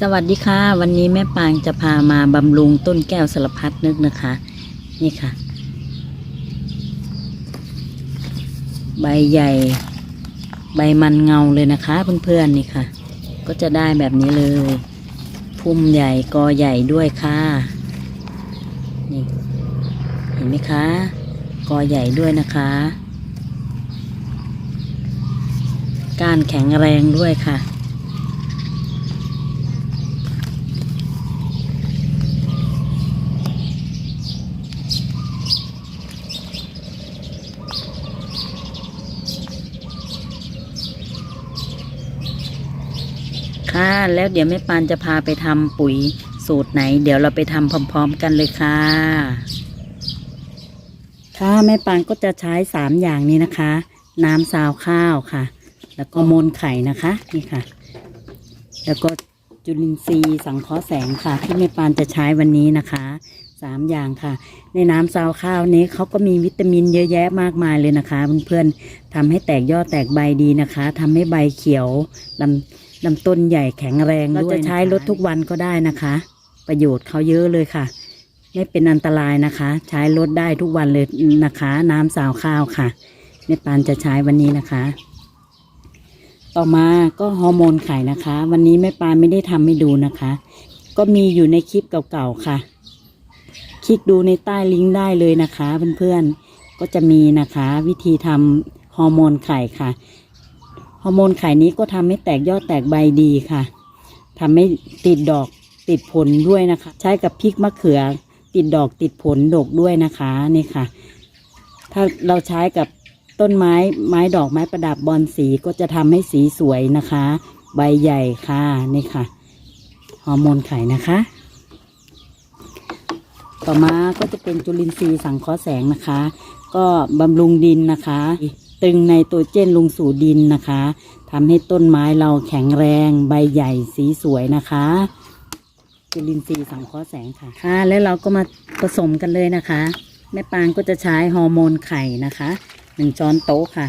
สวัสดีค่ะ วันนี้แม่ปางจะพามาบำรุงต้นแก้วสารพัดนึกนะคะ นี่ค่ะ ใบใหญ่ ใบมันเงาเลยนะคะเพื่อนๆนี่ค่ะ ก็จะได้แบบนี้เลย พุ่มใหญ่กอใหญ่ด้วยค่ะนี่เห็นไหมคะ กอใหญ่ด้วยนะคะก้านแข็งแรงด้วยค่ะ ค่ะ แล้วเดี๋ยวแม่ปานจะพาไปทำปุ๋ยสูตรไหน เดี๋ยวเราไปทำพร้อม ๆ กันเลยค่ะ ค่ะแม่ปานก็จะใช้สามอย่างนี้นะคะ น้ำซาวข้าวค่ะ แล้วก็มูลไข่นะคะนี่ค่ะ แล้วก็จุลินทรีย์สังเคราะห์แสงค่ะ ที่แม่ปานจะใช้วันนี้นะคะสามอย่างค่ะ ในน้ำซาวข้าวนี้เขาก็มีวิตามินเยอะแยะมากมายเลยนะคะ เพื่อนๆทำให้แตกยอดแตกใบดีนะคะทำให้ใบเขียวลำ ลำต้นใหญ่แข็งแรงด้วยเราจะใช้ลดทุกวันก็ได้นะคะ ประโยชน์เขาเยอะเลยค่ะ ไม่เป็นอันตรายนะคะ ใช้ลดได้ทุกวันเลยนะคะ น้ำซาวข้าวค่ะแม่ปานจะใช้วันนี้นะคะ ต่อมาก็ฮอร์โมนไข่นะคะ วันนี้แม่ปานไม่ได้ทำให้ดูนะคะ ก็มีอยู่ในคลิปเก่าๆค่ะ คลิกดูในใต้ลิงก์ได้เลยนะคะ เพื่อนๆก็จะมีนะคะ วิธีทำฮอร์โมนไข่ค่ะฮ อร์โมนไข่นี้ก็ทำให้แตกยอดแตกใบดีค่ะทำให้ติดดอกติดผลด้วยนะคะ ใช้กับพริกมะเขือ ติดดอกติดผลดกด้วยนะคะนี่ค่ะ ถ้าเราใช้กับต้นไม้ไม้ดอกไม้ประดับบอนสีก็จะทำให้สีสวยนะคะ ใบใหญ่ค่ะนี่ค่ะฮอร์โมนไข่นะคะ ต่อมาก็จะเป็นจุลินทรีย์สังเคราะห์แสงนะคะ ก็บำรุงดินนะคะ ตึงในตัวเจนลงสู่ดินนะคะทำให้ต้นไม้เราแข็งแรงใบใหญ่สีสวยนะคะจุลินทรีย์สังเคราะห์แสงค่ะค่ะ แล้วเราก็มาผสมกันเลยนะคะ แม่ปางก็จะใช้ฮอร์โมนไข่นะคะหนึ่งช้อนโต๊ะค่ะ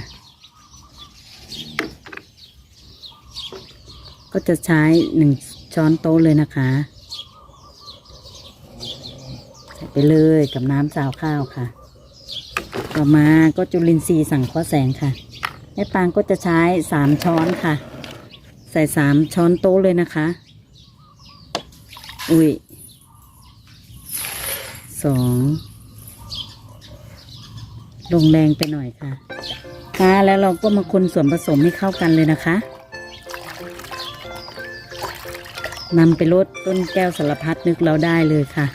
ก็จะใช้หนึ่งช้อนโต๊ะเลยนะคะใส่ไปเลยกับน้ำซาวข้าวค่ะ ต่อมาก็จุลินทรีย์สังเคราะห์แสงค่ะแม่ปางก็จะใช้สามช้อนค่ะ ใส่สามช้อนโต๊ะเลยนะคะ อุ้ยสองลงแรงไปหน่อยค่ะค่ะแล้วเราก็มาคนส่วนผสมให้เข้ากันเลยนะคะนำไปลดต้นแก้วสารพัดนึกเราได้เลยค่ะ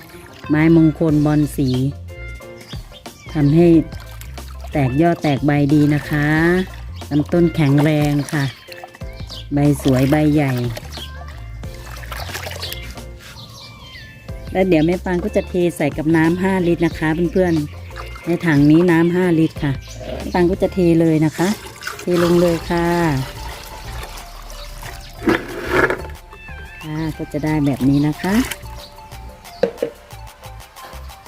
ไม้มงคลบอลสีทำให้ แตกยอดแตกใบดีนะคะลำต้นแข็งแรงค่ะ ใบสวยใบใหญ่ แล้วเดี๋ยวแม่ปางก็จะเทใส่กับน้ำห้าลิตรนะคะเพื่อนๆ ในถังนี้น้ำห้าลิตรค่ะแม่ปางก็จะเทเลยนะคะ เทลงเลยค่ะค่ะก็จะได้แบบนี้นะคะ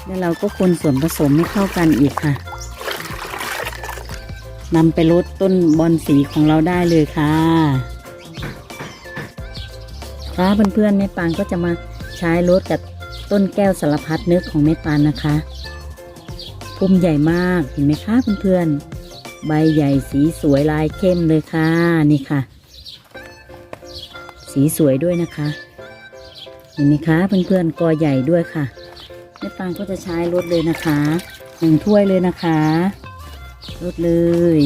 แล้วเราก็คนส่วนผสมให้เข้ากันอีกค่ะ นำไปลดต้นบอนสีของเราได้เลยค่ะค่ะเพื่อนๆแม่ปานก็จะมาใช้รถกับต้นแก้วสารพัดนึกของแม่ปานนะคะพุ่มใหญ่มากเห็นไหมคะเพื่อนๆใบใหญ่สีสวยลายเข้มเลยค่ะนี่ค่ะ สีสวยด้วยนะคะ เห็นไหมคะเพื่อนๆกอใหญ่ด้วยค่ะแม่ปางก็จะใช้รถเลยนะคะหนึ่งถ้วยเลยนะคะ รดเลย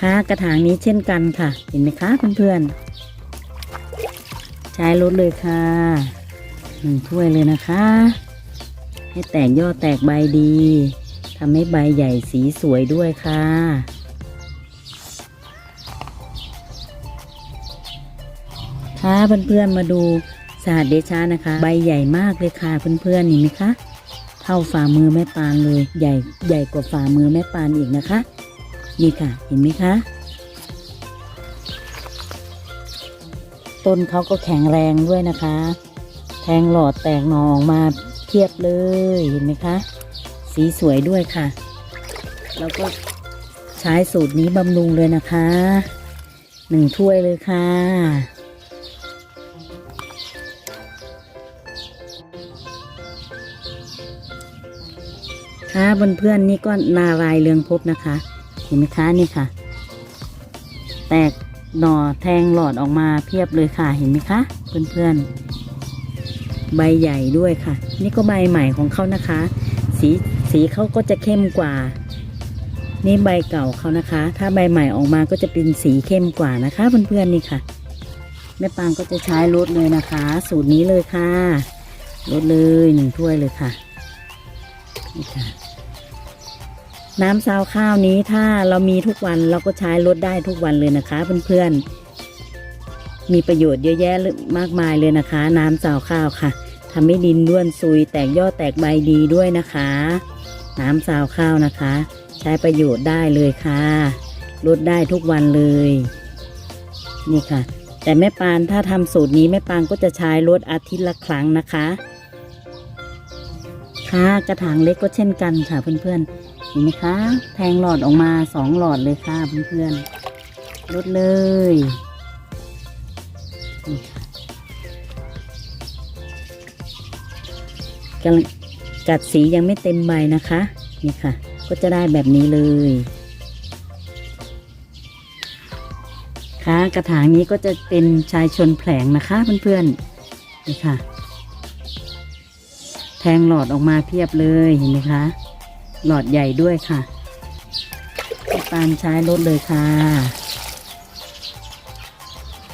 ค่ะกระถางนี้เช่นกันค่ะ เห็นไหมคะเพื่อนๆ ใช้รถเลยค่ะ หนึ่งถ้วยเลยนะคะ ให้แตกยอดแตกใบดีทำให้ใบใหญ่สีสวยด้วยค่ะค่ะเพื่อนๆมาดูสาดเดชานะคะ ใบใหญ่มากเลยค่ะเพื่อนๆเห็นไหมคะ เท่าฝ่ามือแม่ปานเลย ใหญ่ใหญ่กว่าฝ่ามือแม่ปานอีกนะคะ นี่ค่ะ เห็นไหมคะ ต้นเขาก็แข็งแรงด้วยนะคะ แทงหลอดแตกหนอออกมาเทียบเลยเห็นไหมคะ สีสวยด้วยค่ะ แล้วก็ใช้สูตรนี้บำรุงเลยนะคะหนึ่งถ้วยเลยค่ะ ค่ะเพื่อนๆนี่ก็นารายเรืองพบนะคะ เห็นไหมคะนี่ค่ะ แตกหน่อแทงหลอดออกมาเพียบเลยค่ะเห็นไหมคะ เพื่อนๆ ใบใหญ่ด้วยค่ะ นี่ก็ใบใหม่ของเขานะคะ สีสีเขาก็จะเข้มกว่า นี่ใบเก่าเขานะคะ ถ้าใบใหม่ออกมาก็จะเป็นสีเข้มกว่านะคะ เพื่อนๆนี่ค่ะแม่ปางก็จะใช้รสเลยนะคะ สูตรนี้เลยค่ะรสเลยหนึ่งถ้วยเลยค่ะ นี่ค่ะ น้ำซาวข้าวนี้ถ้าเรามีทุกวันเราก็ใช้ลดได้ทุกวันเลยนะคะ เพื่อนๆ มีประโยชน์เยอะแยะมากมายเลยนะคะ น้ำซาวข้าวค่ะทำให้ดินด้วนซุยแตกยอดแตกใบดีด้วยนะคะ น้ำซาวข้าวนะคะ ใช้ประโยชน์ได้เลยค่ะลดได้ทุกวันเลย นี่ค่ะ แต่แม่ปานถ้าทำสูตรนี้แม่ปานก็จะใช้ลดอาทิตย์ละครั้งนะคะ ค่ะกระถางเล็กก็เช่นกันค่ะเพื่อนๆ เห็นไหมคะ แทงหลอดออกมาสองหลอดเลยค่ะเพื่อนๆลดเลยกำลังกัดสียังไม่เต็มใบนะคะ นี่ค่ะ ก็จะได้แบบนี้เลยค่ะกระถางนี้ก็จะเป็นชายชนแผลงนะคะเพื่อนๆนี่ค่ะ แทงหลอดออกมาเพียบเลยเห็นไหมคะ หลอดใหญ่ด้วยค่ะปานใช้ลดเลยค่ะ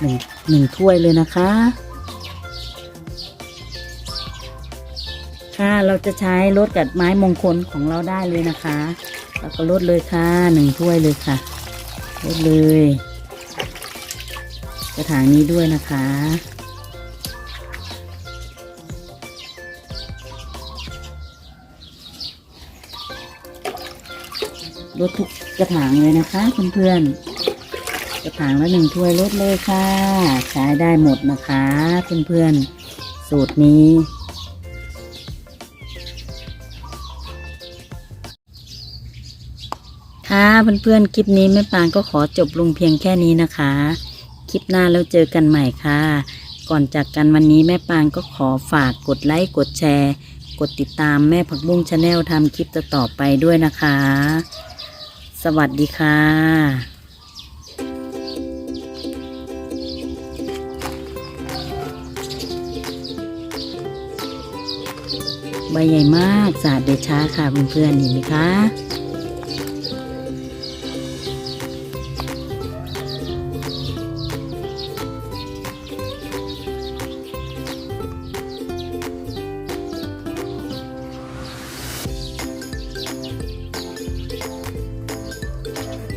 หนึ่งหนึ่งถ้วยเลยนะคะ ค่ะเราจะใช้ลดกับไม้มงคลของเราได้เลยนะคะแล้วก็ลดเลยค่ะหนึ่งถ้วยเลยค่ะลดเลย กระถางนี้ด้วยนะคะ ลดทุกกระถางเลยนะคะเพื่อนๆกระถางละหนึ่งถ้วยลดเลยค่ะ ใช้ได้หมดนะคะเพื่อนๆสูตรนี้ค่ะเพื่อนๆคลิปนี้แม่ปางก็ขอจบลงเพียงแค่นี้นะคะ คลิปหน้าแล้วเจอกันใหม่ค่ะ ก่อนจากกันวันนี้แม่ปางก็ขอฝากกดไลค์กดแชร์ กดติดตามแม่ผักบุ้งชาแนลทำคลิปต่อๆไปด้วยนะคะ สวัสดีค่ะใบใหญ่มากสาดเดชาค่ะเพื่อนๆเห็นไหมคะ